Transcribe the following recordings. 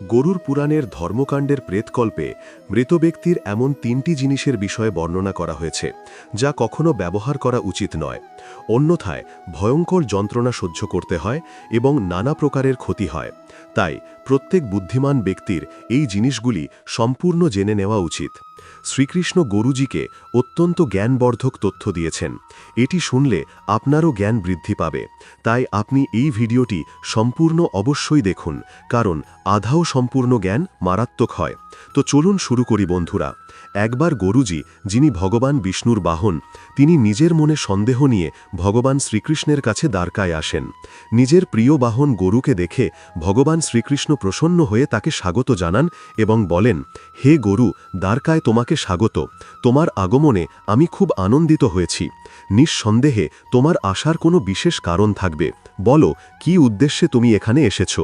গরুর পুরাণের ধর্মকাণ্ডের প্রেতকল্পে মৃত ব্যক্তির এমন তিনটি জিনিসের বিষয়ে বর্ণনা করা হয়েছে, যা কখনো ব্যবহার করা উচিত নয়। অন্যথায় ভয়ঙ্কর যন্ত্রণা সহ্য করতে হয় এবং নানা প্রকারের ক্ষতি হয়। তাই প্রত্যেক বুদ্ধিমান ব্যক্তির এই জিনিসগুলি সম্পূর্ণ জেনে নেওয়া উচিত। শ্রীকৃষ্ণ গরুজিকে অত্যন্ত জ্ঞানবর্ধক তথ্য দিয়েছেন। এটি শুনলে আপনারও জ্ঞান বৃদ্ধি পাবে। তাই আপনি এই ভিডিওটি সম্পূর্ণ অবশ্যই দেখুন, কারণ আধাও সম্পূর্ণ জ্ঞান মারাত্মক হয়। তো চলুন শুরু করি বন্ধুরা। একবার গরুজি, যিনি ভগবান বিষ্ণুর বাহন, তিনি নিজের মনে সন্দেহ নিয়ে ভগবান শ্রীকৃষ্ণের কাছে দ্বারকায় আসেন। নিজের প্রিয় বাহন গরুকে দেখে ভগবান শ্রীকৃষ্ণ প্রসন্ন হয়ে তাকে স্বাগত জানান এবং বলেন, হে গরু, দ্বারকায় তোমাকে স্বাগত। তোমার আগমনে আমি খুব আনন্দিত হয়েছি। নিঃসন্দেহে তোমার আসার কোনো বিশেষ কারণ থাকবে। বলো, কি উদ্দেশ্যে তুমি এখানে এসেছ?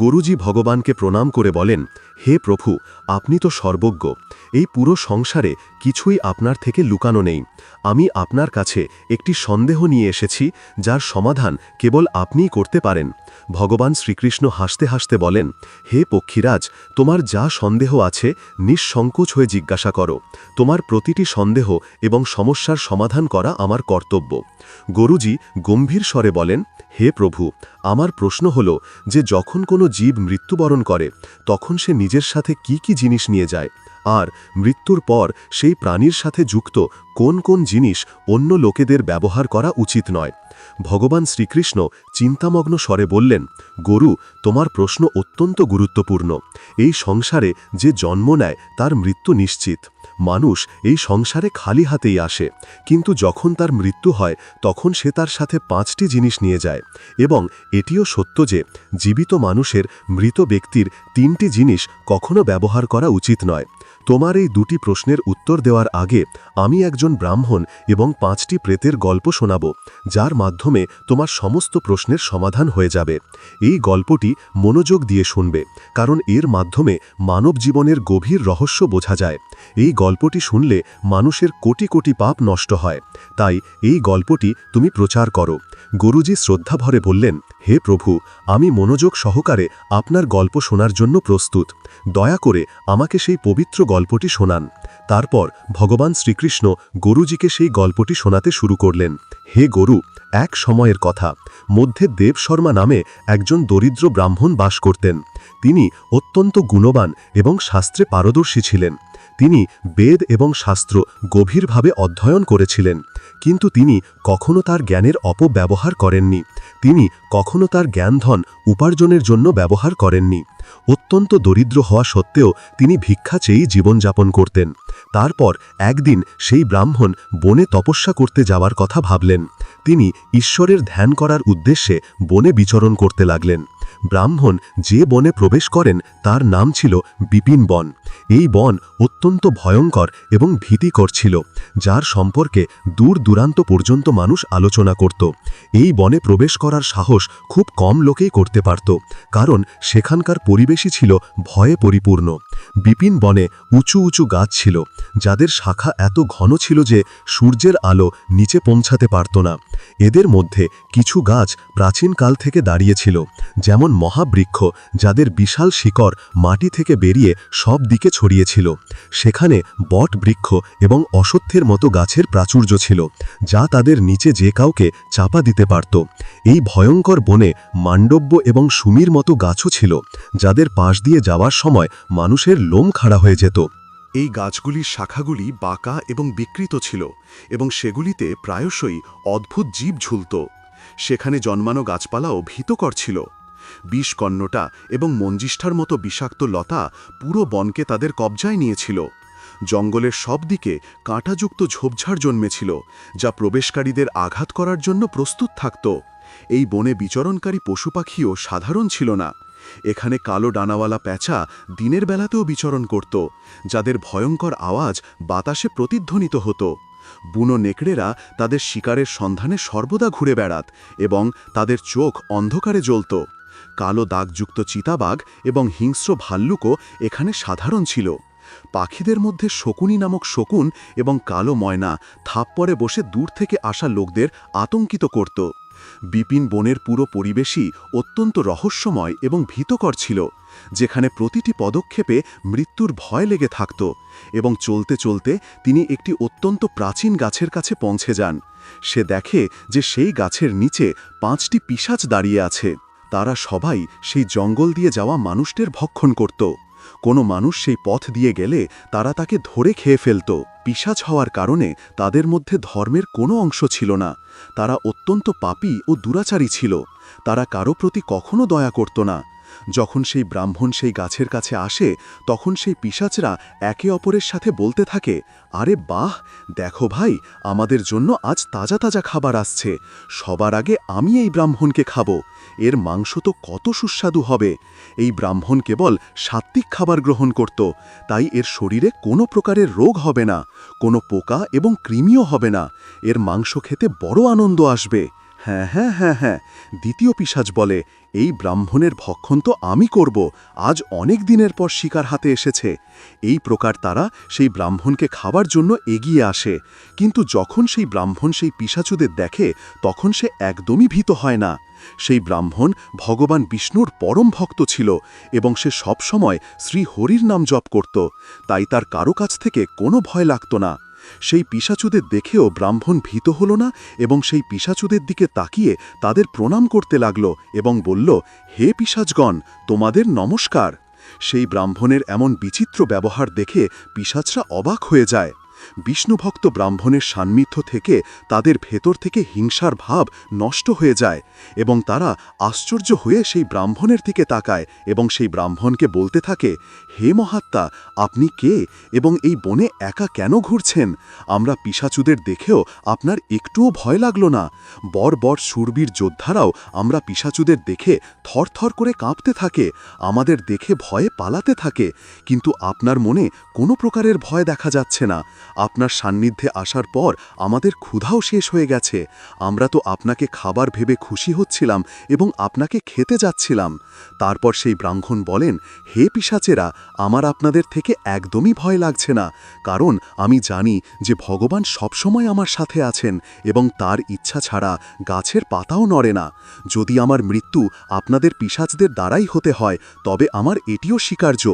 গুরুজি ভগবানকে প্রণাম করে বলেন, হে প্রভু, আপনি তো সর্বজ্ঞ। এই পুরো সংসারে কিছুই আপনার থেকে লুকানো নেই। আমি আপনার কাছে একটি সন্দেহ নিয়ে এসেছি, যার সমাধান কেবল আপনিই করতে পারেন। ভগবান শ্রীকৃষ্ণ হাসতে হাসতে বলেন, হে পক্ষীরাজ, তোমার যা সন্দেহ আছে নিঃসংকোচ হয়ে জিজ্ঞাসা করো। তোমার প্রতিটি সন্দেহ এবং সমস্যার সমাধান করা আমার কর্তব্য। গরুজি গম্ভীর স্বরে বলেন, হে প্রভু, আমার প্রশ্ন হল যে যখন কোনো জীব মৃত্যুবরণ করে, তখন সে নিজের সাথে কি কি জিনিস নিয়ে যায়? আর মৃত্যুর পর সেই প্রাণীর সাথে যুক্ত কোন কোন জিনিস অন্য লোকেদের ব্যবহার করা উচিত নয়। ভগবান শ্রীকৃষ্ণ চিন্তামগ্ন স্বরে বললেন, গরু, তোমার প্রশ্ন অত্যন্ত গুরুত্বপূর্ণ। এই সংসারে যে জন্ম নেয় তার মৃত্যু নিশ্চিত। মানুষ এই সংসারে খালি হাতেই আসে। কিন্তু যখন তার মৃত্যু হয়, তখন সে তার সাথে পাঁচটি জিনিস নিয়ে যায়। এবং এটিও সত্য যে, জীবিত মানুষের মৃত ব্যক্তির তিনটি জিনিস কখনো ব্যবহার করা উচিত নয়। তোমার এই দুটি প্রশ্নের উত্তর দেওয়ার আগে আমি একজন ব্রাহ্মণ এবং পাঁচটি প্রেতের গল্প শোনাব, যার মাধ্যমে তোমার সমস্ত প্রশ্নের সমাধান হয়ে যাবে। এই গল্পটি মনোযোগ দিয়ে শুনবে, কারণ এর মাধ্যমে মানব জীবনের গভীর রহস্য বোঝা যায়। এই গল্পটি শুনলে মানুষের কোটি কোটি পাপ নষ্ট হয়, তাই এই গল্পটি তুমি প্রচার করো। গুরুজি শ্রদ্ধাভরে বললেন, হে প্রভু, আমি মনোযোগ সহকারে আপনার গল্প শোনার জন্য প্রস্তুত। দয়া করে আমাকে সেই পবিত্র গল্পটি শোনান। তারপর ভগবান শ্রীকৃষ্ণ গরুজিকে সেই গল্পটি শোনাতে শুরু করলেন। হে গরু, এক সময়ের কথা। মধ্যে দেব শর্মা নামে একজন দরিদ্র ব্রাহ্মণ বাস করতেন। তিনি অত্যন্ত গুণবান এবং শাস্ত্রে পারদর্শী ছিলেন। তিনি বেদ এবং শাস্ত্র গভীরভাবে অধ্যয়ন করেছিলেন, কিন্তু তিনি কখনো তার জ্ঞানের অপব্যবহার করেননি। তিনি কখনো তার জ্ঞানধন উপার্জনের জন্য ব্যবহার করেননি। অত্যন্ত দরিদ্র হওয়া সত্ত্বেও তিনি ভিক্ষা চেয়েই জীবনযাপন করতেন। তারপর একদিন সেই ব্রাহ্মণ বনে তপস্যা করতে যাওয়ার কথা ভাবলেন। তিনি ঈশ্বরের ধ্যান করার উদ্দেশ্যে বনে বিচরণ করতে লাগলেন। ব্রাহ্মণ যে বনে প্রবেশ করেন, তার নাম ছিল বিপিন বন। এই বন অত্যন্ত ভয়ঙ্কর এবং ভীতিকর ছিল, যার সম্পর্কে দূর দূরান্ত পর্যন্ত মানুষ আলোচনা করত। এই বনে প্রবেশ করার সাহস খুব কম লোকেই করতে পারত, কারণ সেখানকার পরিবেশই ছিল ভয়ে পরিপূর্ণ। বিপিন বনে উঁচু উঁচু গাছ ছিল, যাদের শাখা এত ঘন ছিল যে সূর্যের আলো নিচে পৌঁছাতে পারত না। এদের মধ্যে কিছু গাছ প্রাচীনকাল থেকে দাঁড়িয়েছিল যেমন মহাবৃক্ষ যাদের বিশাল শিকড় মাটি থেকে বেরিয়ে সব দিকে ছড়িয়েছিল। সেখানে বট বৃক্ষ এবং অসত্যের মতো গাছের প্রাচুর্য ছিল, যা তাদের নিচে যে কাউকে চাপা দিতে পারত। এই ভয়ঙ্কর বনে মাণ্ডব্য এবং সুমির মতো গাছও ছিল, যাদের পাশ দিয়ে যাওয়ার সময় মানুষের লোম খাড়া হয়ে যেত। এই গাছগুলির শাখাগুলি বাঁকা এবং বিকৃত ছিল এবং সেগুলিতে প্রায়শই অদ্ভুত জীব ঝুলত। সেখানে জন্মানো গাছপালাও ভীতকর ছিল। বিষকন্যটা এবং মঞ্জিষ্ঠার মতো বিষাক্ত লতা পুরো বনকে তাদের কবজায় নিয়েছিল। জঙ্গলের সব দিকে কাঁটাযুক্ত ঝোপঝাড় জন্মেছিল, যা প্রবেশকারীদের আঘাত করার জন্য প্রস্তুত থাকত। এই বনে বিচরণকারী পশু পাখিও সাধারণ ছিল না। এখানে কালো ডানাওয়ালা প্যাঁচা দিনের বেলাতেও বিচরণ করত, যাদের ভয়ঙ্কর আওয়াজ বাতাসে প্রতিধ্বনিত হতো। বুনো নেকড়েরা তাদের শিকারের সন্ধানে সর্বদা ঘুরে বেড়াত এবং তাদের চোখ অন্ধকারে জ্বলত। কালো দাগযুক্ত চিতাবাঘ এবং হিংস্র ভাল্লুকও এখানে সাধারণ ছিল। পাখিদের মধ্যে শকুনি নামক শকুন এবং কালো ময়না থাপ্পরে বসে দূর থেকে আসা লোকদের আতঙ্কিত করত। বিপিন বনের পুরো পরিবেশই অত্যন্ত রহস্যময় এবং ভীতকর ছিল, যেখানে প্রতিটি পদক্ষেপে মৃত্যুর ভয় লেগে থাকত এবং চলতে চলতে তিনি একটি অত্যন্ত প্রাচীন গাছের কাছে পৌঁছে যান। সে দেখে যে সেই গাছের নিচে পাঁচটি পিশাচ দাঁড়িয়ে আছে। তারা সবাই সেই জঙ্গল দিয়ে যাওয়া মানুষদের ভক্ষণ করত। কোনো মানুষ সেই পথ দিয়ে গেলে তারা তাকে ধরে খেয়ে ফেলত। পিশাচ হওয়ার কারণে তাদের মধ্যে ধর্মের কোনো অংশ ছিল না। তারা অত্যন্ত পাপী ও দুরাচারী ছিল। তারা কারও প্রতি কখনো দয়া করত না। যখন সেই ব্রাহ্মণ সেই গাছের কাছে আসে, তখন সেই পিশাচরা একে অপরের সাথে বলতে থাকে আরে বাহ, দেখো ভাই, আমাদের জন্য আজ তাজা তাজা খাবার আসছে। সবার আগে আমি এই ব্রাহ্মণকে খাব। এর মাংস তো কত সুস্বাদু হবে। এই ব্রাহ্মণ কেবল সাত্ত্বিক খাবার গ্রহণ করত, তাই এর শরীরে কোনো প্রকারের রোগ হবে না, কোনো পোকা এবং কৃমিও হবে না। এর মাংস খেতে বড় আনন্দ আসবে। হ্যাঁ হ্যাঁ হ্যাঁ হ্যাঁ দ্বিতীয় পিসাজ বলে, এই ব্রাহ্মণের ভক্ষণ তো আমি করব, আজ অনেক দিনের পর শিকার হাতে এসেছে। এই প্রকার তারা সেই ব্রাহ্মণকে খাবার জন্য এগিয়ে আসে, কিন্তু যখন সেই ব্রাহ্মণ সেই পিসাচুদের দেখে, তখন সে একদমই ভীত হয় না। সেই ব্রাহ্মণ ভগবান বিষ্ণুর পরম ভক্ত ছিল এবং সে সবসময় শ্রী হরির নাম জপ করত, তাই তার কারও কাছ থেকে কোনো ভয় লাগত না। সেই পিসাচুদের দেখেও ব্রাহ্মণ ভীত হল না এবং সেই পিসাচুদের দিকে তাকিয়ে তাদের প্রণাম করতে লাগল এবং বলল, হে পিসাচগণ তোমাদের নমস্কার। সেই ব্রাহ্মণের এমন বিচিত্র ব্যবহার দেখে পিসাচরা অবাক হয়ে যায়। বিষ্ণুভক্ত ব্রাহ্মণের সান্নিধ্য থেকে তাদের ভেতর থেকে হিংসার ভাব নষ্ট হয়ে যায় এবং তারা আশ্চর্য হয়ে সেই ব্রাহ্মণের দিকে তাকায় এবং সেই ব্রাহ্মণকে বলতে থাকে হে মহাত্মা, আপনি কে এবং এই বনে একা কেন ঘুরছেন? আমরা পিসাচুদের দেখেও আপনার একটুও ভয় লাগল না। বর বর সুরবীর যোদ্ধারাও আমরা পিসাচুদের দেখে থরথর করে কাঁপতে থাকে, আমাদের দেখে ভয়ে পালাতে থাকে, কিন্তু আপনার মনে কোনো প্রকারের ভয় দেখা যাচ্ছে না। আপনার সান্নিধ্যে আসার পর আমাদের ক্ষুধাও শেষ হয়ে গেছে। আমরা তো আপনাকে খাবার ভেবে খুশি হচ্ছিলাম এবং আপনাকে খেতে যাচ্ছিলাম। তারপর সেই ব্রাহ্মণ বলেন, হে পিসাচেরা আমার আপনাদের থেকে একদমই ভয় লাগছে না, কারণ আমি জানি যে ভগবান সবসময় আমার সাথে আছেন এবং তার ইচ্ছা ছাড়া গাছের পাতাও নড়ে না। যদি আমার মৃত্যু আপনাদের পিসাচদের দ্বারাই হতে হয়, তবে আমার এটিও স্বীকার্য।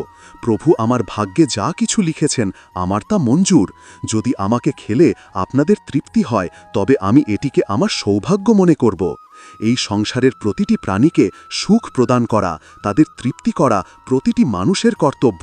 প্রভু আমার ভাগ্যে যা কিছু লিখেছেন, আমার তা মঞ্জুর। যদি আমাকে খেলে আপনাদের তৃপ্তি হয়, তবে আমি এটিকে আমার সৌভাগ্য মনে করব। এই সংসারের প্রতিটি প্রাণীকে সুখ প্রদান করা, তাদের তৃপ্তি করা প্রতিটি মানুষের কর্তব্য।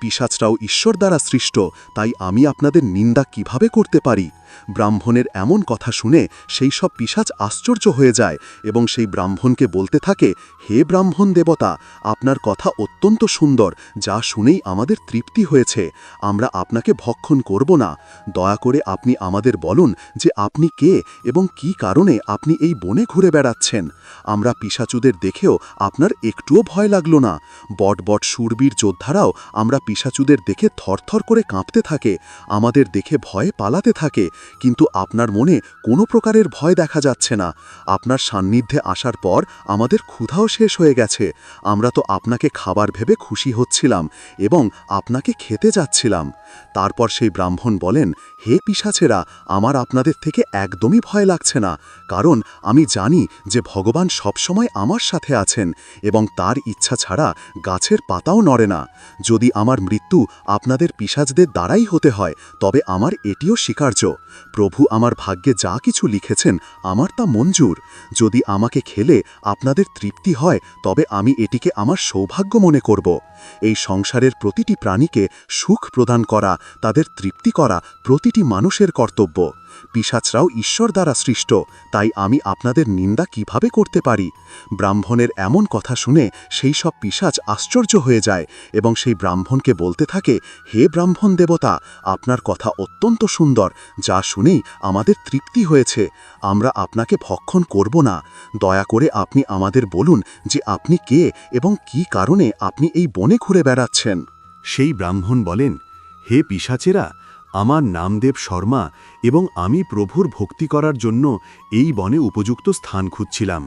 পিসাচরাও ঈশ্বর দ্বারা সৃষ্ট, তাই আমি আপনাদের নিন্দা কীভাবে করতে পারি? ব্রাহ্মণের এমন কথা শুনে সেই সব পিসাচ আশ্চর্য হয়ে যায় এবং সেই ব্রাহ্মণকে বলতে থাকে, হে ব্রাহ্মণ দেবতা, আপনার কথা অত্যন্ত সুন্দর, যা শুনেই আমাদের তৃপ্তি হয়েছে। আমরা আপনাকে ভক্ষণ করব না। দয়া করে আপনি আমাদের বলুন যে আপনি কে এবং কি কারণে আপনি এই বনে ঘুরে বেড়াচ্ছেন। আমরা পিসাচুদের দেখেও আপনার একটুও ভয় লাগল না। বট বট সুরবীর যোদ্ধারাও আমরা পিসাচুদের দেখে থরথর করে কাঁপতে থাকে। আমাদের দেখে ভয়ে পালাতে থাকে। কিন্তু আপনার মনে কোনো প্রকারের ভয় দেখা যাচ্ছে না। আপনার সান্নিধ্যে আসার পর আমাদের ক্ষুধাও শেষ হয়ে গেছে। আমরা তো আপনাকে খাবার ভেবে খুশি হচ্ছিলাম এবং আপনাকে খেতে যাচ্ছিলাম। তারপর সেই ব্রাহ্মণ বলেন, হে পিসাছেরা আমার আপনাদের থেকে একদমই ভয় লাগছে না। কারণ আমি জানি যে ভগবান সবসময় আমার সাথে আছেন এবং তার ইচ্ছা ছাড়া গাছের পাতাও নড়ে না। যদি আমার মৃত্যু আপনাদের পিসাজদের দ্বারাই হতে হয়, তবে আমার এটিও স্বীকার্য। প্রভু আমার ভাগ্যে যা কিছু লিখেছেন, আমার তা মঞ্জুর। যদি আমাকে খেলে আপনাদের তৃপ্তি হয়, তবে আমি এটিকে আমার সৌভাগ্য মনে করব। এই সংসারের প্রতিটি প্রাণীকে সুখ প্রদান করা, তাদের তৃপ্তি করা প্রতিটি মানুষের কর্তব্য। পিসাচরাও ঈশ্বর দ্বারা সৃষ্ট, তাই আমি আপনাদের নিন্দা কীভাবে করতে পারি? ব্রাহ্মণের এমন কথা শুনে সেই সব পিসাচ আশ্চর্য হয়ে যায় এবং সেই ব্রাহ্মণকে বলতে থাকে, হে ব্রাহ্মণ দেবতা, আপনার কথা অত্যন্ত সুন্দর, যা শুনেই আমাদের তৃপ্তি হয়েছে। আমরা আপনাকে ভক্ষণ করব না। দয়া করে আপনি আমাদের বলুন যে আপনি কে এবং কি কারণে আপনি এই বনে ঘুরে বেড়াচ্ছেন? সেই ব্রাহ্মণ বলেন, হে পিসাচেরা আমার নামদেব শর্মা এবং আমি প্রভুর ভক্তি করার জন্য এই বনে উপযুক্ত স্থান খুঁজছিলাম।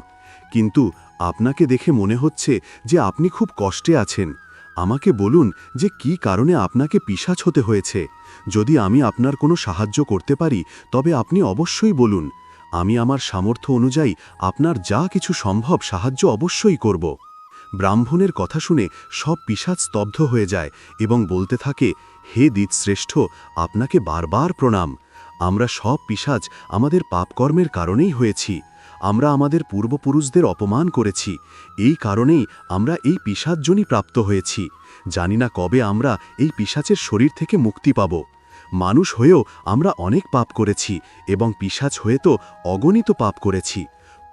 কিন্তু আপনাকে দেখে মনে হচ্ছে যে আপনি খুব কষ্টে আছেন। আমাকে বলুন যে কি কারণে আপনাকে পিসাচ হতে হয়েছে। যদি আমি আপনার কোনো সাহায্য করতে পারি, তবে আপনি অবশ্যই বলুন। আমি আমার সামর্থ্য অনুযায়ী আপনার যা কিছু সম্ভব সাহায্য অবশ্যই করব। ব্রাহ্মণের কথা শুনে সব পিসাচ স্তব্ধ হয়ে যায় এবং বলতে থাকে হে শ্রেষ্ঠ আপনাকে বারবার প্রণাম। আমরা সব পিসাজ আমাদের পাপকর্মের কারণেই হয়েছি। আমরা আমাদের পূর্বপুরুষদের অপমান করেছি। এই কারণেই আমরা এই পিসাজজনই প্রাপ্ত হয়েছি। জানি না কবে আমরা এই পিসাচের শরীর থেকে মুক্তি পাব। মানুষ হয়েও আমরা অনেক পাপ করেছি এবং পিসাচ হয়ে তো অগণিত পাপ করেছি।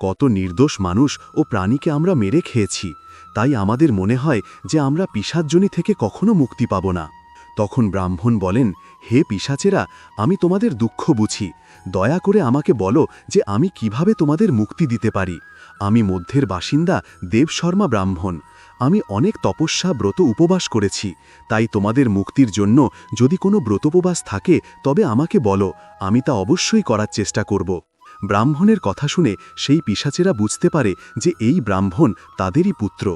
কত নির্দোষ মানুষ ও প্রাণীকে আমরা মেরে খেয়েছি। তাই আমাদের মনে হয় যে আমরা পিসাজ্জনী থেকে কখনো মুক্তি পাব না। তখন ব্রাহ্মণ বলেন, হে পিসাচেরা, আমি তোমাদের দুঃখ বুঝি। দয়া করে আমাকে বলো যে আমি কীভাবে তোমাদের মুক্তি দিতে পারি। আমি মধ্যের বাসিন্দা দেবশর্মা ব্রাহ্মণ। আমি অনেক তপস্যা ব্রত উপবাস করেছি। তাই তোমাদের মুক্তির জন্য যদি কোনো ব্রতোপবাস থাকে, তবে আমাকে বলো, আমি তা অবশ্যই করার চেষ্টা করব। ব্রাহ্মণের কথা শুনে সেই পিসাচেরা বুঝতে পারে যে এই ব্রাহ্মণ তাদেরই পুত্র।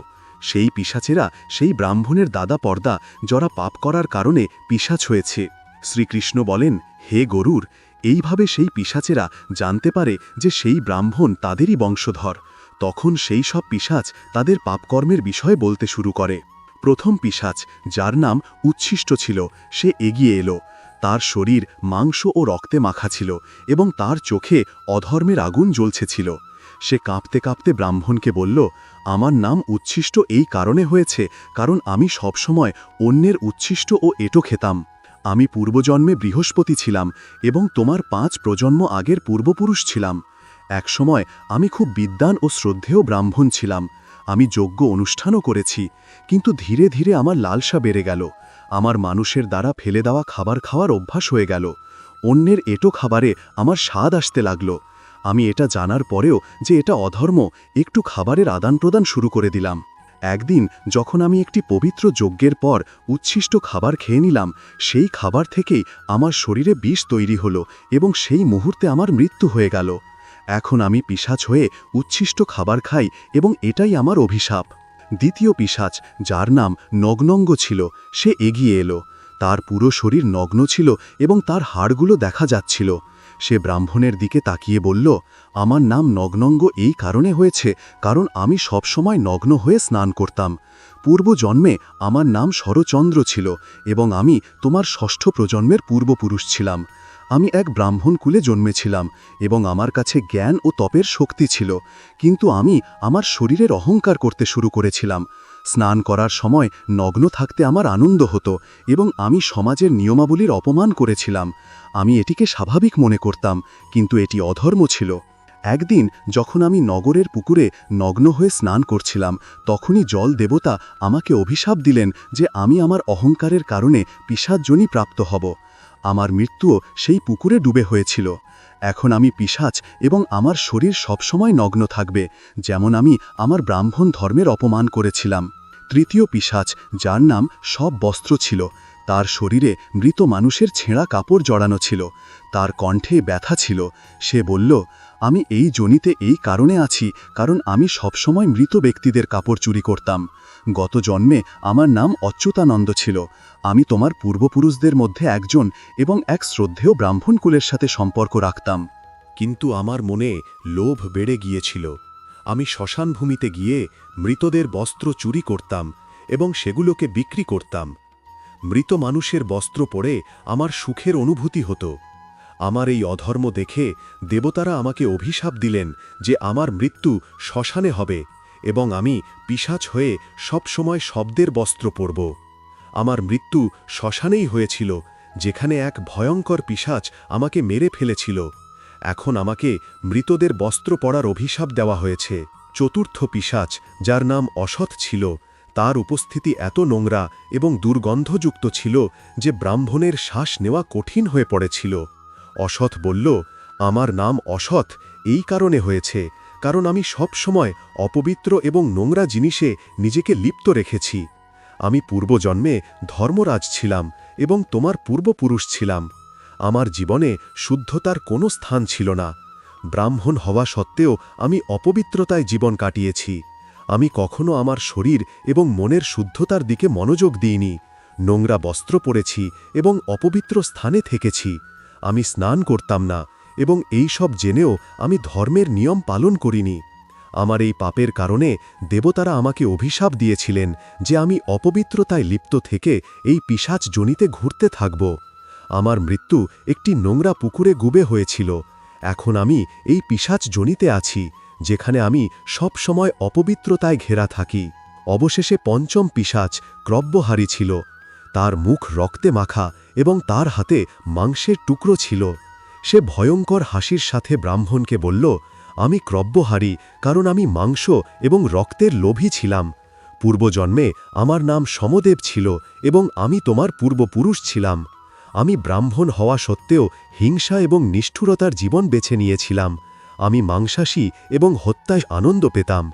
সেই পিসাচেরা সেই ব্রাহ্মণের দাদা পর্দা যারা পাপ করার কারণে পিসাচ হয়েছে। শ্রীকৃষ্ণ বলেন, হে গরুর, এইভাবে সেই পিসাচেরা জানতে পারে যে সেই ব্রাহ্মণ তাদেরই বংশধর। তখন সেই সব পিসাচ তাদের পাপকর্মের বিষয়ে বলতে শুরু করে। প্রথম পিসাচ যার নাম উচ্ছিষ্ট ছিল, সে এগিয়ে এলো। তার শরীর মাংস ও রক্তে মাখা ছিল এবং তার চোখে অধর্মের আগুন জ্বলছে ছিল। সে কাঁপতে কাঁপতে ব্রাহ্মণকে বলল, আমার নাম উচ্ছিষ্ট এই কারণে হয়েছে, কারণ আমি সবসময় অন্যের উচ্ছিষ্ট ও এটো খেতাম। আমি পূর্বজন্মে বৃহস্পতি ছিলাম এবং তোমার পাঁচ প্রজন্ম আগের পূর্বপুরুষ ছিলাম। একসময় আমি খুব বিদ্বান ও শ্রদ্ধেয় ব্রাহ্মণ ছিলাম। আমি যোগ্য অনুষ্ঠানও করেছি, কিন্তু ধীরে ধীরে আমার লালসা বেড়ে গেল। আমার মানুষের দ্বারা ফেলে দেওয়া খাবার খাওয়ার অভ্যাস হয়ে গেল। অন্যের এটো খাবারে আমার স্বাদ আসতে লাগল। আমি এটা জানার পরেও যে এটা অধর্ম, একটু খাবারের আদান প্রদান শুরু করে দিলাম। একদিন যখন আমি একটি পবিত্র যজ্ঞের পর উচ্ছিষ্ট খাবার খেয়ে নিলাম, সেই খাবার থেকেই আমার শরীরে বিষ তৈরি হলো এবং সেই মুহূর্তে আমার মৃত্যু হয়ে গেল। এখন আমি পিসাচ হয়ে উচ্ছিষ্ট খাবার খাই এবং এটাই আমার অভিশাপ। দ্বিতীয় পিসাচ যার নাম নগ্নঙ্গ ছিল, সে এগিয়ে এলো। তার পুরো শরীর নগ্ন ছিল এবং তার হাড়গুলো দেখা যাচ্ছিল। সে ব্রাহ্মণের দিকে তাকিয়ে বলল, আমার নাম নগ্নঙ্গ এই কারণে হয়েছে, কারণ আমি সবসময় নগ্ন হয়ে স্নান করতাম। পূর্বজন্মে আমার নাম শরচন্দ্র ছিল এবং আমি তোমার ষষ্ঠ প্রজন্মের পূর্বপুরুষ ছিলাম। আমি এক ব্রাহ্মণ কুলে জন্মেছিলাম এবং আমার কাছে জ্ঞান ও তপের শক্তি ছিল, কিন্তু আমি আমার শরীরের অহংকার করতে শুরু করেছিলাম। স্নান করার সময় নগ্ন থাকতে আমার আনন্দ হতো এবং আমি সমাজের নিয়মাবলীর অপমান করেছিলাম। আমি এটিকে স্বাভাবিক মনে করতাম, কিন্তু এটি অধর্ম ছিল। একদিন যখন আমি নগরের পুকুরে নগ্ন হয়ে স্নান করছিলাম, তখনই জল দেবতা আমাকে অভিশাপ দিলেন যে আমি আমার অহংকারের কারণে পিসাজ্জনই প্রাপ্ত হব। আমার মৃত্যুও সেই পুকুরে ডুবে হয়েছিল। এখন আমি পিসাচ এবং আমার শরীর সবসময় নগ্ন থাকবে, যেমন আমি আমার ব্রাহ্মণ ধর্মের অপমান করেছিলাম। তৃতীয় পিসাচ যার নাম সব বস্ত্র ছিল। তার শরীরে মৃত মানুষের ছেঁড়া কাপড় জড়ানো ছিল। তার কণ্ঠে ব্যথা ছিল। সে বলল, আমি এই জনিতে এই কারণে আছি, কারণ আমি সবসময় মৃত ব্যক্তিদের কাপড় চুরি করতাম। গত জন্মে আমার নাম অচ্যুতানন্দ ছিল। আমি তোমার পূর্বপুরুষদের মধ্যে একজন এবং এক শ্রদ্ধেয় ব্রাহ্মণ কুলের সাথে সম্পর্ক রাখতাম। কিন্তু আমার মনে লোভ বেড়ে গিয়েছিল। আমি শ্মশান ভূমিতে গিয়ে মৃতদের বস্ত্র চুরি করতাম এবং সেগুলোকে বিক্রি করতাম। মৃত মানুষের বস্ত্র পরে আমার সুখের অনুভূতি হতো। আমার এই অধর্ম দেখে দেবতারা আমাকে অভিশাপ দিলেন যে আমার মৃত্যু শ্মশানে হবে এবং আমি পিসাচ হয়ে সব সময় শব্দের বস্ত্র পরব। আমার মৃত্যু শ্মশানেই হয়েছিল, যেখানে এক ভয়ঙ্কর পিসাচ আমাকে মেরে ফেলেছিল। এখন আমাকে মৃতদের বস্ত্র পরার অভিশাপ দেওয়া হয়েছে। চতুর্থ পিসাচ যার নাম অসৎ ছিল, তার উপস্থিতি এত নোংরা এবং দুর্গন্ধযুক্ত ছিল যে ব্রাহ্মণের শ্বাস নেওয়া কঠিন হয়ে পড়েছিল। অসৎ বলল, আমার নাম অসৎ, এই কারণে হয়েছে, কারণ আমি সব সময় অপবিত্র এবং নোংরা জিনিসে নিজেকে লিপ্ত রেখেছি। আমি পূর্বজন্মে ধর্মরাজ ছিলাম এবং তোমার পূর্বপুরুষ ছিলাম। আমার জীবনে শুদ্ধতার কোনো স্থান ছিল না। ব্রাহ্মণ হওয়া সত্ত্বেও আমি অপবিত্রতায় জীবন কাটিয়েছি। আমি কখনো আমার শরীর এবং মনের শুদ্ধতার দিকে মনোযোগ দিইনি। নোংরা বস্ত্র পরেছি এবং অপবিত্র স্থানে থেকেছি। আমি স্নান করতাম না এবং এই সব জেনেও আমি ধর্মের নিয়ম পালন করিনি। আমার এই পাপের কারণে দেবতারা আমাকে অভিশাপ দিয়েছিলেন যে আমি অপবিত্রতায় লিপ্ত থেকে এই পিশাচ জনিতে ঘুরতে থাকব। আমার মৃত্যু একটি নোংরা পুকুরে গুবে হয়েছিল। এখন আমি এই পিশাচ জনিতে আছি, যেখানে আমি সব সময় অপবিত্রতায় ঘেরা থাকি। অবশেষে পঞ্চম পিশাচ ক্রব্যহারী ছিল। তার মুখ রক্তে মাখা এবং তার হাতে মাংসের টুকরো ছিল। সে ভয়ঙ্কর হাসির সাথে ব্রাহ্মণকে বলল, আমি ক্রব্যহারী, কারণ আমি মাংস এবং রক্তের লোভী ছিলাম। পূর্বজন্মে আমার নাম সমদেব ছিল এবং আমি তোমার পূর্বপুরুষ ছিলাম। আমি ব্রাহ্মণ হওয়া সত্ত্বেও হিংসা এবং নিষ্ঠুরতার জীবন বেছে নিয়েছিলাম। আমি মাংসাশী এবং হত্যায় আনন্দ পেতাম।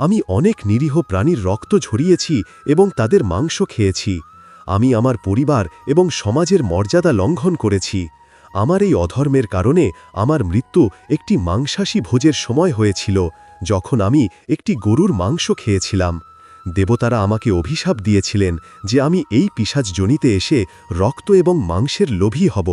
আমি অনেক নিরীহ প্রাণীর রক্ত ঝরিয়েছি এবং তাদের মাংস খেয়েছি। আমি আমার পরিবার এবং সমাজের মর্যাদা লঙ্ঘন করেছি। আমার এই অধর্মের কারণে আমার মৃত্যু একটি মাংসাশী ভোজের সময় হয়েছিল, যখন আমি একটি গরুর মাংস খেয়েছিলাম। দেবতারা আমাকে অভিশাপ দিয়েছিলেন যে আমি এই পিসাজ জনিতে এসে রক্ত এবং মাংসের লোভী হব।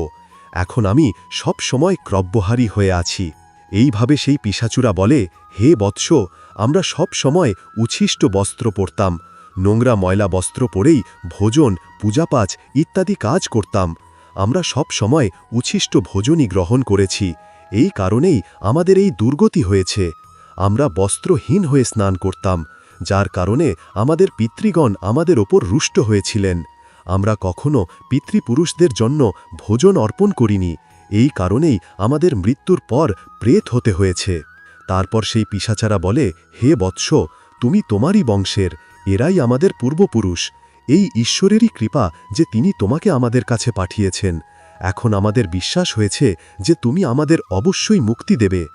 এখন আমি সব সময় ক্রব্যহারী হয়ে আছি। এইভাবে সেই পিসাচুরা বলে, হে বৎস, আমরা সব সময় উচ্ছিষ্ট বস্ত্র পরতাম। নোংরা ময়লা বস্ত্র পরেই ভোজন পূজাপাচ ইত্যাদি কাজ করতাম। আমরা সব সময় উচ্ছিষ্ট ভোজনই গ্রহণ করেছি। এই কারণেই আমাদের এই দুর্গতি হয়েছে। আমরা বস্ত্রহীন হয়ে স্নান করতাম। যার কারণে আমাদের পিতৃগণ আমাদের ওপর রুষ্ট হয়েছিলেন। আমরা কখনো পিতৃপুরুষদের জন্য ভোজন অর্পণ করিনি। এই কারণেই আমাদের মৃত্যুর পর প্রেত হতে হয়েছে। তারপর সেই পিসাচারা বলে, হে বৎস, তুমি তোমারই বংশের, এরাই আমাদের পূর্বপুরুষ। এই ঈশ্বরেরই কৃপা যে তিনি তোমাকে আমাদের কাছে পাঠিয়েছেন। এখন আমাদের বিশ্বাস হয়েছে যে তুমি আমাদের অবশ্যই মুক্তি দেবে।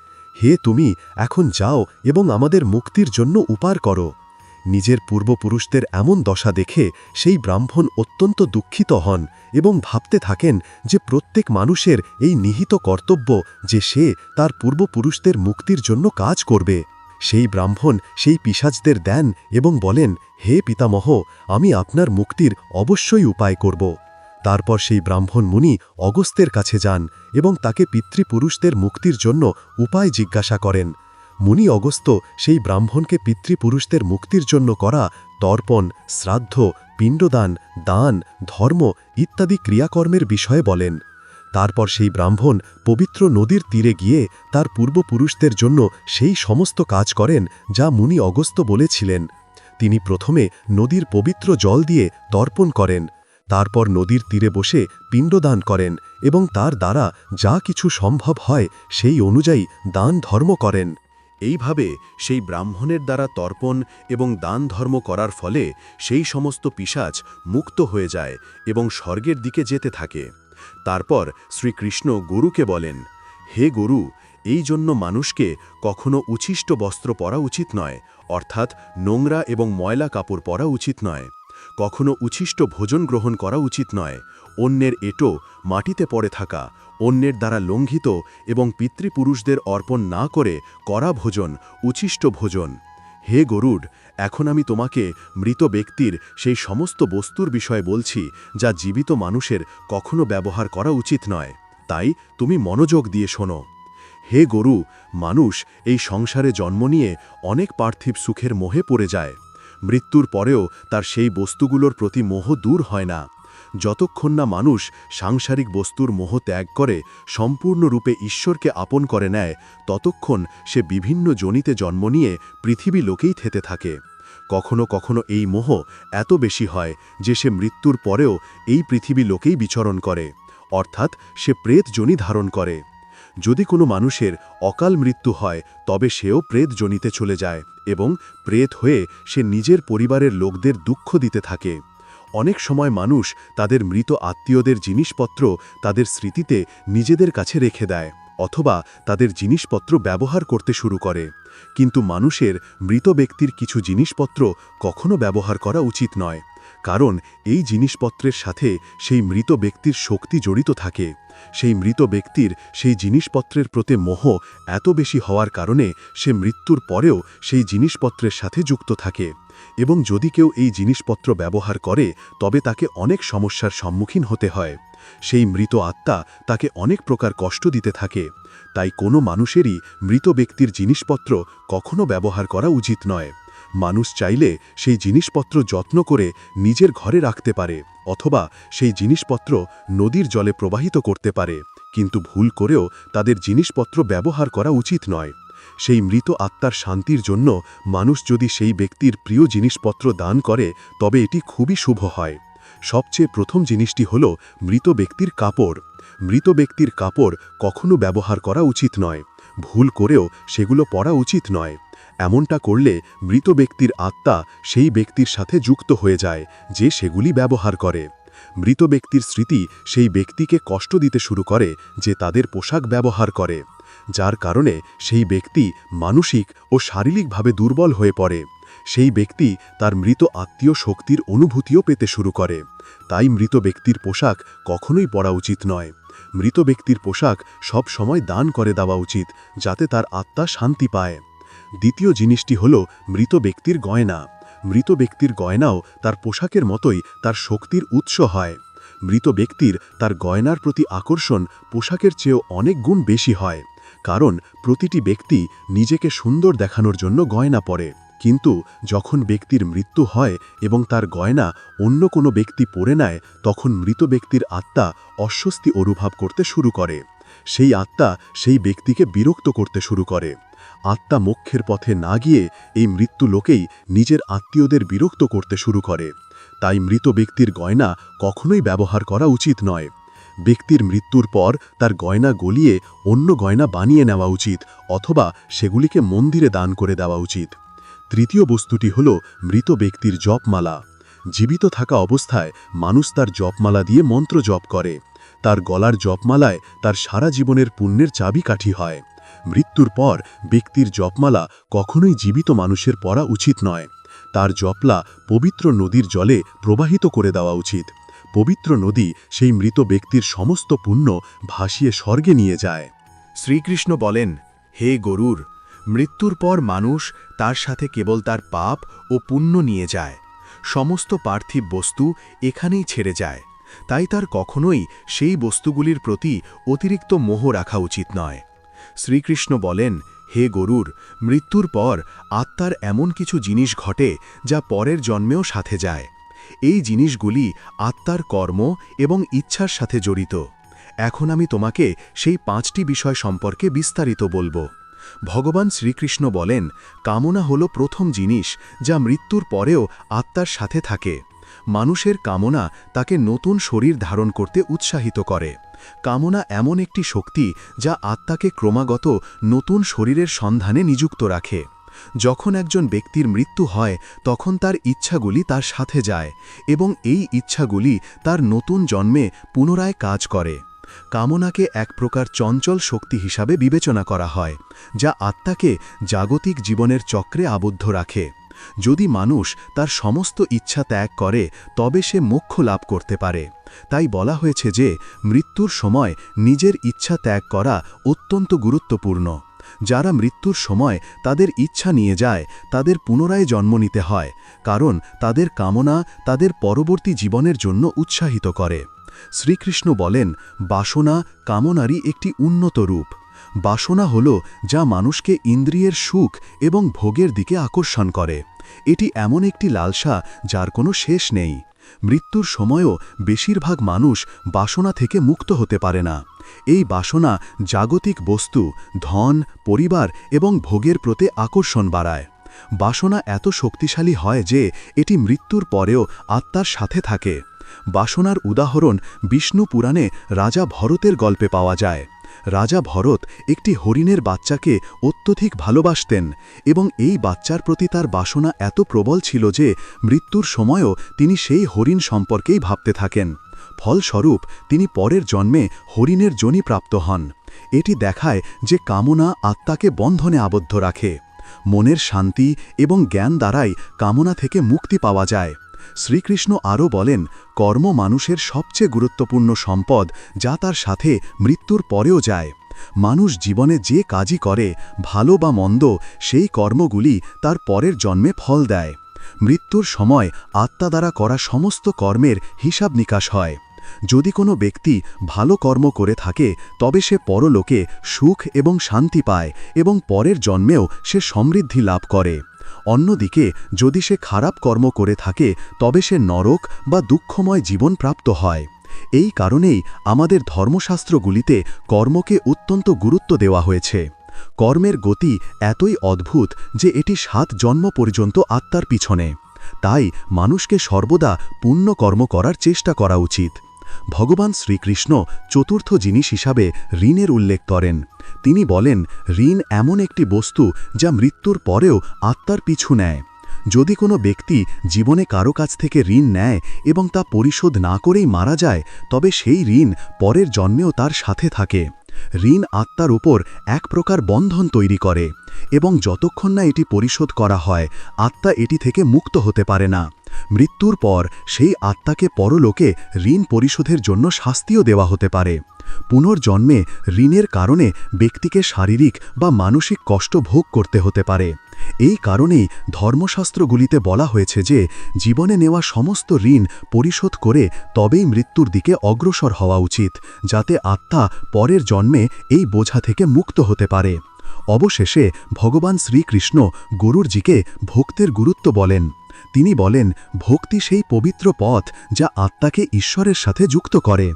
হে তুমি, এখন যাও এবং আমাদের মুক্তির জন্য উপার করো। নিজের পূর্বপুরুষদের এমন দশা দেখে সেই ব্রাহ্মণ অত্যন্ত দুঃখিত হন এবং ভাবতে থাকেন যে প্রত্যেক মানুষের এই নিহিত কর্তব্য যে সে তার পূর্বপুরুষদের মুক্তির জন্য কাজ করবে। সেই ব্রাহ্মণ সেই পিসাজদের দেন এবং বলেন, হে পিতামহ, আমি আপনার মুক্তির অবশ্যই উপায় করব। তারপর সেই ব্রাহ্মণ মুনি অগস্ত্যের কাছে যান এবং তাকে পিতৃপুরুষদের মুক্তির জন্য উপায় জিজ্ঞাসা করেন। মুনি অগস্ত্য সেই ব্রাহ্মণকে পিতৃপুরুষদের মুক্তির জন্য করা তর্পণ, শ্রাদ্ধ, পিণ্ডদান, দান, ধর্ম ইত্যাদি ক্রিয়াকর্মের বিষয়ে বলেন। তারপর সেই ব্রাহ্মণ পবিত্র নদীর তীরে গিয়ে তার পূর্বপুরুষদের জন্য সেই সমস্ত কাজ করেন যা মুনি অগস্ত্য বলেছিলেন। তিনি প্রথমে নদীর পবিত্র জল দিয়ে তর্পণ করেন। তারপর নদীর তীরে বসে পিণ্ডদান করেন এবং তার দ্বারা যা কিছু সম্ভব হয় সেই অনুযায়ী দান ধর্ম করেন। এইভাবে সেই ব্রাহ্মণের দ্বারা তর্পণ এবং দান ধর্ম করার ফলে সেই সমস্ত পিসাচ মুক্ত হয়ে যায় এবং স্বর্গের দিকে যেতে থাকে। তারপর শ্রীকৃষ্ণ গরুকে বলেন, হে গরু, এই জন্য মানুষকে কখনো উচ্ছিষ্ট বস্ত্র পরা উচিত নয়, অর্থাৎ নোংরা এবং ময়লা কাপড় পরা উচিত নয়। কখনো উচ্ছিষ্ট ভোজন গ্রহণ করা উচিত নয়। অন্যের এটো মাটিতে পড়ে থাকা, অন্যের দ্বারা লঙ্ঘিত এবং পিতৃপুরুষদের অর্পণ না করে করা ভোজন, উচ্ছিষ্ট ভোজন। হে গরুড, এখন আমি তোমাকে মৃত ব্যক্তির সেই সমস্ত বস্তুর বিষয়ে বলছি যা জীবিত মানুষের কখনো ব্যবহার করা উচিত নয়। তাই তুমি মনোযোগ দিয়ে শোনো। হে গরু, মানুষ এই সংসারে জন্ম নিয়ে অনেক পার্থিব সুখের মোহে পড়ে যায়। মৃত্যুর পরেও তার সেই বস্তুগুলোর প্রতি মোহ দূর হয় না। যতক্ষণ না মানুষ সাংসারিক বস্তুর মোহ ত্যাগ করে, সম্পূর্ণরূপে ঈশ্বরকে আপন করে নেয়, ততক্ষণ সে বিভিন্ন জনিতে জন্ম নিয়ে পৃথিবী লোকেই থেতে থাকে। কখনো কখনো এই মোহ এত বেশি হয় যে সে মৃত্যুর পরেও এই পৃথিবী লোকেই বিচরণ করে, অর্থাৎ সে প্রেত জনি ধারণ করে। যদি কোনো মানুষের অকাল মৃত্যু হয়, তবে সেও প্রেত জনিতে চলে যায় এবং প্রেত হয়ে সে নিজের পরিবারের লোকদের দুঃখ দিতে থাকে। অনেক সময় মানুষ তাদের মৃত আত্মীয়দের জিনিসপত্র তাদের স্মৃতিতে নিজেদের কাছে রেখে দেয় অথবা তাদের জিনিসপত্র ব্যবহার করতে শুরু করে। কিন্তু মানুষের মৃত ব্যক্তির কিছু জিনিসপত্র কখনো ব্যবহার করা উচিত নয়। কারণ এই জিনিসপত্রের সাথে সেই মৃত ব্যক্তির শক্তি জড়িত থাকে। সেই মৃত ব্যক্তির সেই জিনিসপত্রের প্রতি মোহ এত বেশি হওয়ার কারণে সে মৃত্যুর পরেও সেই জিনিসপত্রের সাথে যুক্ত থাকে এবং যদি কেউ এই জিনিসপত্র ব্যবহার করে, তবে তাকে অনেক সমস্যার সম্মুখীন হতে হয়। সেই মৃত আত্মা তাকে অনেক প্রকার কষ্ট দিতে থাকে। তাই কোনো মানুষেরই মৃত ব্যক্তির জিনিসপত্র কখনো ব্যবহার করা উচিত নয়। মানুষ চাইলে সেই জিনিসপত্র যত্ন করে নিজের ঘরে রাখতে পারে, অথবা সেই জিনিসপত্র নদীর জলে প্রবাহিত করতে পারে, কিন্তু ভুল করেও তাদের জিনিসপত্র ব্যবহার করা উচিত নয়। সেই মৃত আত্মার শান্তির জন্য মানুষ যদি সেই ব্যক্তির প্রিয় জিনিসপত্র দান করে, তবে এটি খুবই শুভ হয়। সবচেয়ে প্রথম জিনিসটি হল মৃত ব্যক্তির কাপড়। মৃত ব্যক্তির কাপড় কখনো ব্যবহার করা উচিত নয়। ভুল করেও সেগুলো পরা উচিত নয়। এমনটা করলে মৃত ব্যক্তির আত্মা সেই ব্যক্তির সাথে যুক্ত হয়ে যায় যে সেগুলি ব্যবহার করে। মৃত ব্যক্তির স্মৃতি সেই ব্যক্তিকে কষ্ট দিতে শুরু করে যে তাদের পোশাক ব্যবহার করে, যার কারণে সেই ব্যক্তি মানসিক ও শারীরিকভাবে দুর্বল হয়ে পড়ে। সেই ব্যক্তি তার মৃত আত্মীয় শক্তির অনুভূতিও পেতে শুরু করে। তাই মৃত ব্যক্তির পোশাক কখনোই পরা উচিত নয়। মৃত ব্যক্তির পোশাক সব সময় দান করে দেওয়া উচিত, যাতে তার আত্মা শান্তি পায়। দ্বিতীয় জিনিসটি হল মৃত ব্যক্তির গয়না। মৃত ব্যক্তির গয়নাও তার পোশাকের মতোই তার শক্তির উৎস হয়। মৃত ব্যক্তির তার গয়নার প্রতি আকর্ষণ পোশাকের চেয়েও অনেক গুণ বেশি হয়। কারণ প্রতিটি ব্যক্তি নিজেকে সুন্দর দেখানোর জন্য গয়না পরে। কিন্তু যখন ব্যক্তির মৃত্যু হয় এবং তার গয়না অন্য কোনো ব্যক্তি পরে নেয়, তখন মৃত ব্যক্তির আত্মা অস্বস্তি অনুভব করতে শুরু করে। সেই আত্মা সেই ব্যক্তিকে বিরক্ত করতে শুরু করে। আত্মা মোক্ষের পথে না গিয়ে এই মৃত্যু লোকেই নিজের আত্মীয়দের বিরক্ত করতে শুরু করে। তাই মৃত ব্যক্তির গয়না কখনোই ব্যবহার করা উচিত নয়। ব্যক্তির মৃত্যুর পর তার গয়না গলিয়ে অন্য গয়না বানিয়ে নেওয়া উচিত অথবা সেগুলিকে মন্দিরে দান করে দেওয়া উচিত। তৃতীয় বস্তুটি হল মৃত ব্যক্তির জপমালা। জীবিত থাকা অবস্থায় মানুষ তার জপমালা দিয়ে মন্ত্র জপ করে। তার গলার জপমালায় তার সারা জীবনের পুণ্যের চাবি কাঠি হয়। মৃত্যুর পর ব্যক্তির জপমালা কখনোই জীবিত মানুষের পড়া উচিত নয়। তার জপলা পবিত্র নদীর জলে প্রবাহিত করে দেওয়া উচিত। পবিত্র নদী সেই মৃত ব্যক্তির সমস্ত পুণ্য ভাসিয়ে স্বর্গে নিয়ে যায়। শ্রীকৃষ্ণ বলেন, হে গরুর, মৃত্যুর পর মানুষ তার সাথে কেবল তার পাপ ও পুণ্য নিয়ে যায়। সমস্ত পার্থিব বস্তু এখানেই ছেড়ে যায়। তাই তার কখনোই সেই বস্তুগুলির প্রতি অতিরিক্ত মোহ রাখা উচিত নয়। শ্রীকৃষ্ণ বলেন, হে গরুর, মৃত্যুর পর আত্মার এমন কিছু জিনিস ঘটে যা পরের জন্মেও সাথে যায়। এই জিনিসগুলি আত্মার কর্ম এবং ইচ্ছার সাথে জড়িত। এখন আমি তোমাকে সেই পাঁচটি বিষয় সম্পর্কে বিস্তারিত বলব। ভগবান শ্রীকৃষ্ণ বলেন, কামনা হল প্রথম জিনিস যা মৃত্যুর পরেও আত্মার সাথে থাকে। মানুষের কামনা তাকে নতুন শরীর ধারণ করতে উৎসাহিত করে। কামনা এমন একটি শক্তি যা আত্মাকে ক্রমাগত নতুন শরীরের সন্ধানে নিযুক্ত রাখে। যখন একজন ব্যক্তির মৃত্যু হয়, তখন তার ইচ্ছাগুলি তার সাথে যায় এবং এই ইচ্ছাগুলি তার নতুন জন্মে পুনরায় কাজ করে। কামনাকে এক প্রকার চঞ্চল শক্তি হিসাবে বিবেচনা করা হয়, যা আত্মাকে জাগতিক জীবনের চক্রে আবদ্ধ রাখে। যদি মানুষ তার সমস্ত ইচ্ছা ত্যাগ করে, তবে সে মোক্ষ লাভ করতে পারে। তাই বলা হয়েছে যে, মৃত্যুর সময় নিজের ইচ্ছা ত্যাগ করা অত্যন্ত গুরুত্বপূর্ণ। যারা মৃত্যুর সময় তাদের ইচ্ছা নিয়ে যায়, তাদের পুনরায় জন্ম নিতে হয়, কারণ তাদের কামনা তাদের পরবর্তী জীবনের জন্য উৎসাহিত করে। শ্রীকৃষ্ণ বলেন, বাসনা কামনারই একটি উন্নত রূপ। বাসনা হল যা মানুষকে ইন্দ্রিয়ের সুখ এবং ভোগের দিকে আকর্ষণ করে। এটি এমন একটি লালসা যার কোনো শেষ নেই। মৃত্যুর সময়ও বেশিরভাগ মানুষ বাসনা থেকে মুক্ত হতে পারে না। এই বাসনা জাগতিক বস্তু, ধন, পরিবার এবং ভোগের প্রতি আকর্ষণ বাড়ায়। বাসনা এত শক্তিশালী হয় যে এটি মৃত্যুর পরেও আত্মার সাথে থাকে। বাসনার উদাহরণ বিষ্ণু পুরাণে রাজা ভরতের গল্পে পাওয়া যায়। রাজা ভরত একটি হরিণের বাচ্চাকে অত্যধিক ভালোবাসতেন এবং এই বাচ্চার প্রতি তার বাসনা এত প্রবল ছিল যে মৃত্যুর সময়ও তিনি সেই হরিণ সম্পর্কেই ভাবতে থাকেন। ফলস্বরূপ, তিনি পরের জন্মে হরিণের জনি প্রাপ্ত হন। এটি দেখায় যে কামনা আত্মাকে বন্ধনে আবদ্ধ রাখে। মনের শান্তি এবং জ্ঞান দ্বারাই কামনা থেকে মুক্তি পাওয়া যায়। শ্রীকৃষ্ণ আরও বলেন, কর্ম মানুষের সবচেয়ে গুরুত্বপূর্ণ সম্পদ যা তার সাথে মৃত্যুর পরেও যায়। মানুষ জীবনে যে কাজই করে, ভালো বা মন্দ, সেই কর্মগুলি তার পরের জন্মে ফল দেয়। মৃত্যুর সময় আত্মা দ্বারা করা সমস্ত কর্মের হিসাব নিকাশ হয়। যদি কোনো ব্যক্তি ভালো কর্ম করে থাকে, তবে সে পরলোকে সুখ এবং শান্তি পায় এবং পরের জন্মেও সে সমৃদ্ধি লাভ করে। অন্যদিকে, যদি সে খারাপ কর্ম করে থাকে, তবে সে নরক বা দুঃখময় জীবন প্রাপ্ত হয়। এই কারণেই আমাদের ধর্মশাস্ত্রগুলিতে কর্মকে অত্যন্ত গুরুত্ব দেওয়া হয়েছে। কর্মের গতি এতই অদ্ভুত যে এটি সাত জন্ম পর্যন্ত আত্মার পিছনে। তাই মানুষকে সর্বদা পুণ্য কর্ম করার চেষ্টা করা উচিত। ভগবান শ্রীকৃষ্ণ চতুর্থ জিনিস হিসাবে ঋণের উল্লেখ করেন। তিনি বলেন, ঋণ এমন একটি বস্তু যা মৃত্যুর পরেও আত্মার পিছু নেয়। যদি কোনো ব্যক্তি জীবনে কারও কাছ থেকে ঋণ নেয় এবং তা পরিশোধ না করেই মারা যায়, তবে সেই ঋণ পরের জন্মেও তার সাথে থাকে। ঋণ আত্মার উপর এক প্রকার বন্ধন তৈরি করে এবং যতক্ষণ না এটি পরিশোধ করা হয়, আত্মা এটি থেকে মুক্ত হতে পারে না। মৃত্যুর পর সেই আত্মাকে পরলোকে ঋণ পরিশোধের জন্য শাস্তিও দেওয়া হতে পারে। পুনর্জন্মে ঋণের কারণে ব্যক্তিকে শারীরিক বা মানসিক কষ্ট ভোগ করতে হতে পারে। এই কারণেই ধর্মশাস্ত্রগুলিতে বলা হয়েছে যে, জীবনে নেওয়া সমস্ত ঋণ পরিশোধ করে তবেই মৃত্যুর দিকে অগ্রসর হওয়া উচিত, যাতে আত্মা পরের জন্মে এই বোঝা থেকে মুক্ত হতে পারে। অবশেষে ভগবান শ্রীকৃষ্ণ গরুরজিকে ভক্তের গুরুত্ব বলেন। তিনি বলেন, ভক্তি সেই পবিত্র পথ যা আত্মাকে ঈশ্বরের সাথে যুক্ত করে।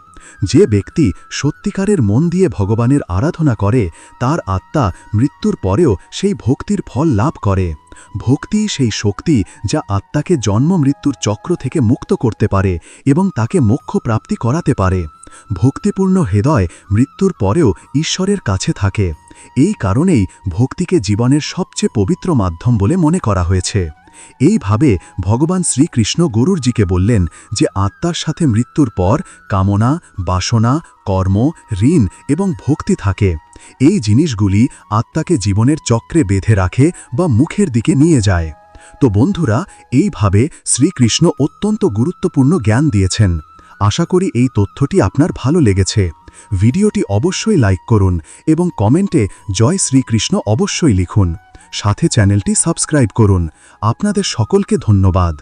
যে ব্যক্তি সত্যিকারের মন দিয়ে ভগবানের আরাধনা করে, তার আত্মা মৃত্যুর পরেও সেই ভক্তির ফল লাভ করে। ভক্তি সেই শক্তি যা আত্মাকে জন্ম মৃত্যুর চক্র থেকে মুক্ত করতে পারে এবং তাকে মোক্ষ প্রাপ্তি করাতে পারে। ভক্তিপূর্ণ হৃদয় মৃত্যুর পরেও ঈশ্বরের কাছে থাকে। এই কারণেই ভক্তিকে জীবনের সবচেয়ে পবিত্র মাধ্যম বলে মনে করা হয়েছে। এইভাবে ভগবান শ্রীকৃষ্ণ গরুরজিকে বললেন যে আত্মার সাথে মৃত্যুর পর কামনা, বাসনা, কর্ম, ঋণ এবং ভক্তি থাকে। এই জিনিসগুলি আত্মাকে জীবনের চক্রে বেঁধে রাখে বা মুখের দিকে নিয়ে যায়। তো বন্ধুরা, এইভাবে শ্রীকৃষ্ণ অত্যন্ত গুরুত্বপূর্ণ জ্ঞান দিয়েছেন। আশা করি এই তথ্যটি আপনার ভালো লেগেছে। ভিডিওটি অবশ্যই লাইক করুন এবং কমেন্টে জয় শ্রীকৃষ্ণ অবশ্যই লিখুন। সাথে চ্যানেলটি সাবস্ক্রাইব করুন। আপনাদের সকলকে ধন্যবাদ।